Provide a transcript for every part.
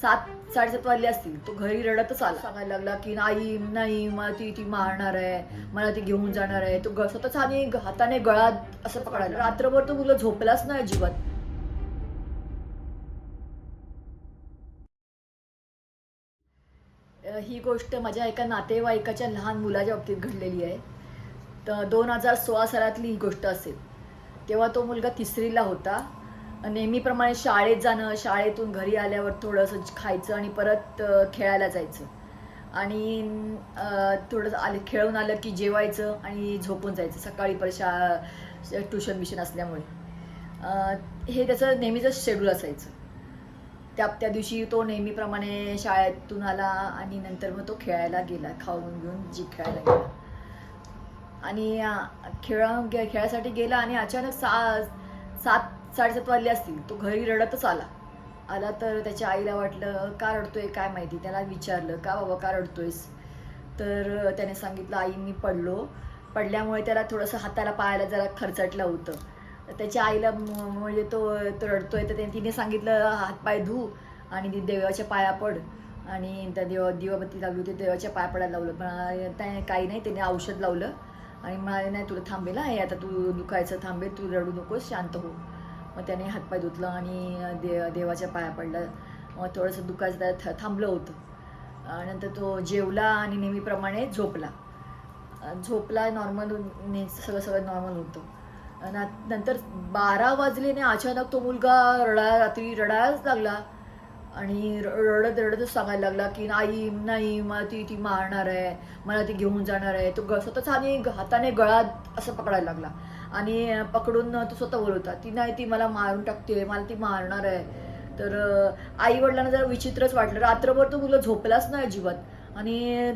सात साडेसात वाजले असतील. तो घरी रडतच आला. सांगायला लागला की आई नाही मला ती ती मारणार आहे. मला ती घेऊन जाणार आहे. तो ग- स्वतःच आणि हाताने गळात असं पकडायला रात्रभर तो मुलं झोपलाच नाही अजिबात. ही गोष्ट माझ्या एका नातेवाईकाच्या लहान मुलाच्या बाबतीत घडलेली आहे. तर दोन हजार सोळा सालातली ही गोष्ट असेल. तेव्हा तो मुलगा तिसरीला होता. नेहमीप्रमाणे शाळेत जाणं शाळेतून घरी आल्यावर थोडंसं खायचं आणि परत खेळायला जायचं. आणि थोडंसं आले खेळून आलं की जेवायचं आणि झोपून जायचं. सकाळी परत शा ट्युशन बिशन असल्यामुळे. हे त्याचं नेहमीचं शेड्यूल असायचं. त्या त्या दिवशी तो नेहमीप्रमाणे शाळेतून आला आणि नंतर मग तो खेळायला गेला खाऊन घेऊन जी खेळायला गेला. आणि खेळा खेळासाठी खेळायसाठी गेला आणि अचानक सा सात साडेसात वाजले असतील तो घरी रडतच आला. आला तर त्याच्या आईला वाटलं का रडतोय काय माहिती? त्याला विचारलं का बाबा का रडतोयस? तर त्याने सांगितलं आई मी पडलो. पडल्यामुळे त्याला थोडंसं हाताला पायाला जरा खरचटलं होतं. त्याच्या आईला म्हणजे तो तो रडतोय तर त्याने- तिने सांगितलं हातपाय धू आणि ती देवाच्या पाया पड. आणि त्या देव दिवाबत्ती लागली होती देवाच्या पाया पडायला लावलं. पण त्या काही नाही त्याने औषध लावलं. आणि म्हणाले नाही तुला थांबेल हे आता तू दुखायचं थांबेल तू रडू नकोस शांत हो. मग त्याने हातपाय धुतलं आणि दे देवाच्या पाया पडला. मग थोडंसं दुखायचं त्याला थ- थांबलं होतं. आणि नंतर तो जेवला आणि नेहमीप्रमाणे झोपला. झोपला नॉर्मल सगळं सगळं नॉर्मल होतं. आणि नंतर बारा वाजलेने अचानक तो मुलगा रडा रात्री रडायलाच लागला. आणि र- रडत रडतच सांगायला लागला की आई नाही मला ती ती मारणार आहे. मला ती घेऊन जाणार आहे. तो ग स्वतःच आणि हाताने गळा असं पकडायला लागला. आणि पकडून तो स्वतः बोलवता ती नाही ती मला मारून टाकते मला ती मारणार आहे. तर आई वडिलांना जरा विचित्रच वाटलं. रात्रभर तो मुलं झोपलाच नाही अजिबात. आणि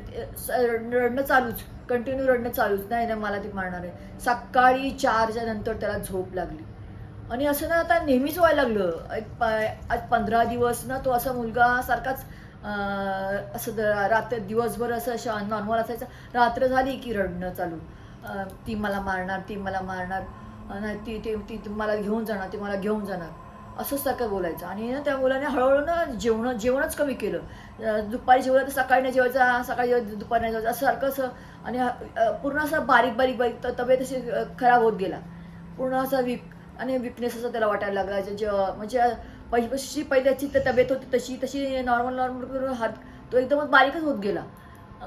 रडणं चालूच. कंटिन्यू रडणं चालूच. नाही ना मला ती मारणार आहे. सकाळी चारच्या नंतर त्याला झोप लागली. आणि असं ना आता नेहमीच व्हायला लागलं. एक आज पंधरा दिवस ना तो असा मुलगा सारखाच अं, असं रात्र दिवसभर असं नॉर्मल असायचं. रात्र झाली की रडणं चालू. ती मला मारणार ती मला मारणार नाही ती ती ती मला घेऊन जाणार ती मला घेऊन जाणार. असं सारखं बोलायचं. आणि ना त्या मुलाने हळूहळू ना जेवण जेवणच कमी केलं. दुपारी जेवलं तर सकाळी नाही जेवायचं सकाळी जेवायचं दुपारी नाही जेवायचं असं सारखं असं. आणि पूर्ण असं बारीक बारीक बारीक तर तब्येत अशी खराब होत गेला. पूर्ण असा वीक आणि विकनेस असं त्याला वाटायला लागला. जे- म्हणजे पहिली जशी पहिल्याची तब्येत होती तशी तशी नॉर्मल नॉर्मल करून हात तो एकदमच बारीकच होत गेला.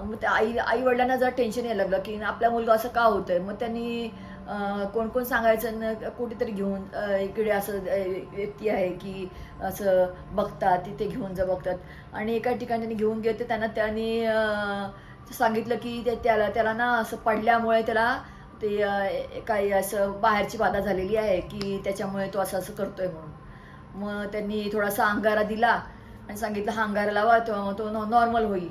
मग त्या आई आई वडिलांना जरा टेन्शन यायला लागलं की आपला मुलगा असं का होतं आहे मग त्यांनी कोण कोण सांगायचं न कुठेतरी घेऊन इकडे असं व्यक्ती आहे की असं बघतात तिथे घेऊन जा बघतात. आणि एका ठिकाणी घेऊन गेले त्यांना त्यांनी सांगितलं की ते- त्याला त्याला ना असं पडल्यामुळे त्याला ते काही असं बाहेरची बाधा झालेली आहे की त्याच्यामुळे तो असं असं करतोय म्हणून. मग त्यांनी थोडासा अंगारा दिला आणि सांगितलं हा अंगारा लावा तो तो नॉर्मल होईल.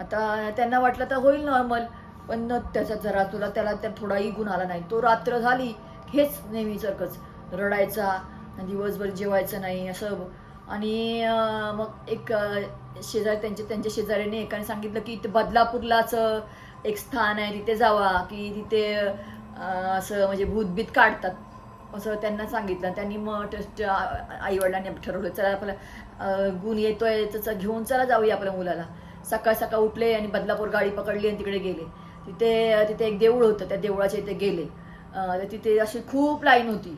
आता त्यांना वाटलं तर होईल नॉर्मल पण न त्याचा जरा तुला त्याला त्या थोडाही गुण आला नाही. तो रात्र झाली हेच नेहमीसारखंच रडायचा दिवसभर जेवायचं नाही असं. आणि मग एक शेजारी त्यांच्या त्यांच्या शेजाऱ्याने एकाने सांगितलं की इथे बदलापूरलाच एक स्थान आहे तिथे जावा की तिथे असं म्हणजे भूतबीत काढतात. असं त्यांना सांगितलं. त्यांनी मग टेस्ट आईवडिलांनी ठरवलं चला आपला गुण येतोय त्याचा घेऊन चला जाऊया आपल्या मुलाला. सकाळ सकाळ उठले आणि बदलापूर गाडी पकडली आणि तिकडे गेले. तिथे तिथे एक देऊळ होतं त्या देवळाच्या इथे गेले. तिथे अशी खूप लाईन होती.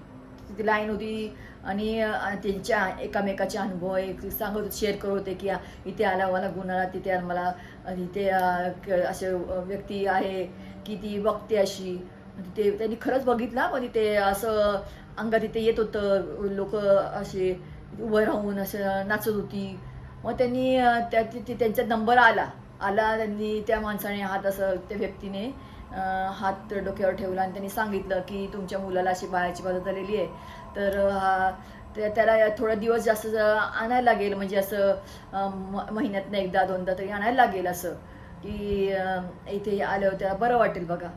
तिथे लाईन होती आणि त्यांच्या एकामेकाचे अनुभव एक सांगत होते शेअर करत होते की इथे आला मला गुन्हा आला तिथे मला इथे असे व्यक्ती आहे की ती बघते अशी. तिथे त्यांनी खरंच बघितलं पण तिथे असं अंगात तिथे येत होतं लोक असे उभं राहून असं नाचत होती. मग त्यांनी अं, त्यांचा नंबर आला. आला त्यांनी त्या माणसाने हात असं त्या व्यक्तीने हात डोक्यावर ठेवला आणि त्यांनी सांगितलं की तुमच्या मुलाला अशी बाळाची बाधा झालेली आहे. तर हा त्याला थोडा दिवस जास्त आणायला लागेल. म्हणजे असं महिन्यातनं एकदा दोनदा तरी आणायला लागेल असं. की इथे आल्यावर त्याला बरं वाटेल बघा.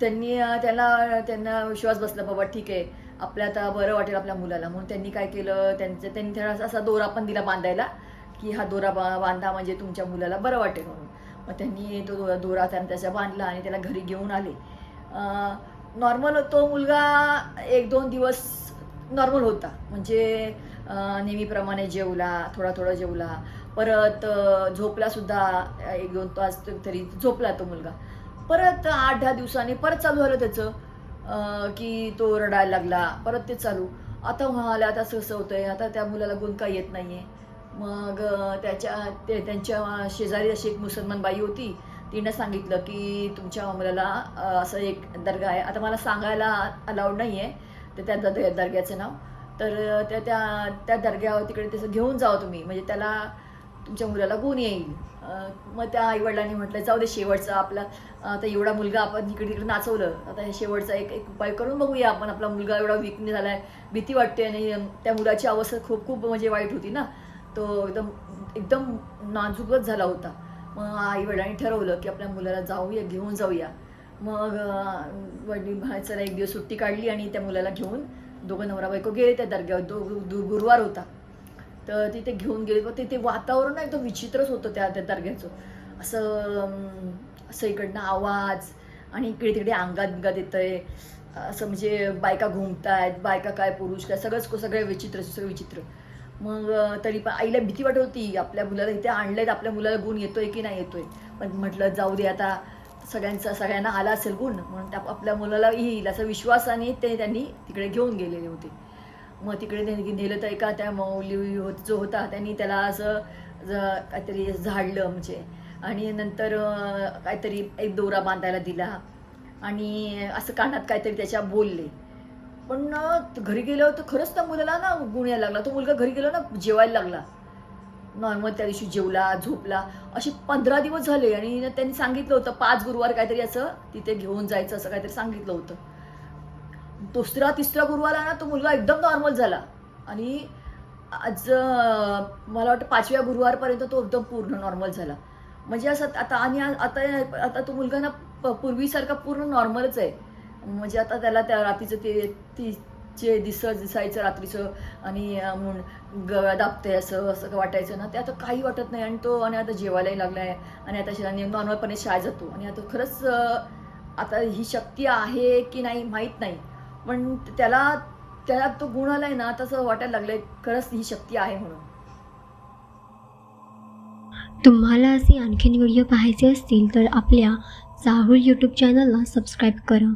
त्यांनी त्याला त्यांना विश्वास बसला बाबा ठीक आहे. आपल्या आता बरं वाटेल आपल्या मुलाला. म्हणून त्यांनी काय केलं त्यांचं त्यांनी थोडासा असा दोरा पण दिला बांधायला की हा दोरा बा बांधा म्हणजे तुमच्या मुलाला बरं वाटेल म्हणून. मग त्यांनी तो दोरा दोरा त्यांनी त्याच्या बांधला आणि त्याला घरी घेऊन आले. नॉर्मल तो मुलगा एक दोन दिवस नॉर्मल होता. म्हणजे नेहमीप्रमाणे जेवला थोडा थोडा जेवला. परत झोपला सुद्धा एक दोन तास तरी झोपला तो मुलगा. परत आठ दहा दिवसांनी परत चालू झालं त्याचं. की तो रडायला लागला परत ते चालू. आता म्हणाले आता असं होतंय आता त्या मुलाला गुण काही येत नाहीये. मग त्याच्या ते त्यांच्या शेजारी अशी एक मुसलमान बाई होती. तिनं सांगितलं की तुमच्या मुलाला असं एक दर्गा आहे. आता मला सांगायला अलाउड नाही आहे तर त्या दर्ग दर्ग्याचं नाव. तर त्या त्या त्या दर्ग्यावर तिकडे त्याचं घेऊन जावं तुम्ही. म्हणजे त्याला तुमच्या मुलाला गुण येईल. मग त्या आईवडिलांनी म्हटलं जाऊ दे शेवटचा आपला आता एवढा मुलगा आपण इकडे तिकडे नाचवलं आता हे शेवटचा एक एक उपाय करून बघूया आपण. आपला मुलगा एवढा विकने आहे भीती वाटते आणि त्या मुलाची अवस्था खूप खूप म्हणजे वाईट होती ना. तो एकदम एकदम नाजूकच झाला होता. मग आई वडिलांनी ठरवलं की आपल्या मुलाला जाऊया घेऊन जाऊया. मग वडील म्हणाले, चला एक दिवस सुट्टी काढली आणि त्या मुलाला घेऊन दोघं नवरा बायको गेले त्या दर्ग्यावर. दो गुरुवार होता. तर तिथे घेऊन गेले. पण तिथे वातावरण एकदम विचित्रच होतं त्या त्या दर्ग्याचं. असं असं इकडनं आवाज आणि इकडे तिकडे अंगात येतं आहे असं म्हणजे बायका घुमतायत बायका काय पुरुष काय सगळंच सगळे विचित्र सगळं विचित्र. मग तरी पण आईला भीती वाटत होती. आपल्या मुलाला इथे आणलंय आपल्या मुलाला गुण येतोय की नाही येतोय? पण म्हटलं जाऊ दे आता सगळ्यांचा सगळ्यांना आला असेल गुण. म्हणून त्या- आपल्या मुलाला येईल असा विश्वासाने ते त्यांनी तिकडे घेऊन गेलेले होते. मग तिकडे त्यांनी नेलं तर एका त्या मौली होत- जो होता त्यांनी त्याला असं काहीतरी झाडलं म्हणजे आणि नंतर काहीतरी एक दोरा बांधायला दिला. आणि असं कानात काहीतरी त्याच्या बोलले. पण घरी गेलं तर खरंच त्या मुलाला ना गुण यायला लागला. तो मुलगा घरी गेला ना जेवायला लागला. नॉर्मल त्या दिवशी जेवला झोपला. असे पंधरा दिवस झाले आणि त्यांनी सांगितलं होतं पाच गुरुवार काहीतरी असं तिथे घेऊन जायचं असं काहीतरी सांगितलं होतं. दुसरा तिसरा गुरुवार ना तो मुलगा एकदम नॉर्मल झाला. आणि आज मला वाटतं पाचव्या गुरुवारपर्यंत तो एकदम पूर्ण नॉर्मल झाला. म्हणजे असं आता आणि आता आता तो मुलगा ना प- पूर्वीसारखा पूर्ण नॉर्मलच आहे. म्हणजे आता त्याला त्या रात्रीचं ते ती जे दिस दिसायचं रात्रीचं आणि म्हणून गळा दाबते असं असं वाटायचं ना ते आता काही वाटत नाही. आणि तो आणि आता जेवायलाही लागला आहे आणि आता नॉर्मलपणे शाळेत जातो. आणि आता खरंच आता ही शक्ती आहे की नाही माहीत नाही. पण त्याला त्याला तो गुण आलाय ना तसं वाटायला लागलंय खरंच ही शक्ती आहे म्हणून. तुम्हाला असे आणखीन व्हिडिओ पाहायचे असतील तर आपल्या चाहूल यूट्यूब चॅनलला सबस्क्राईब करा.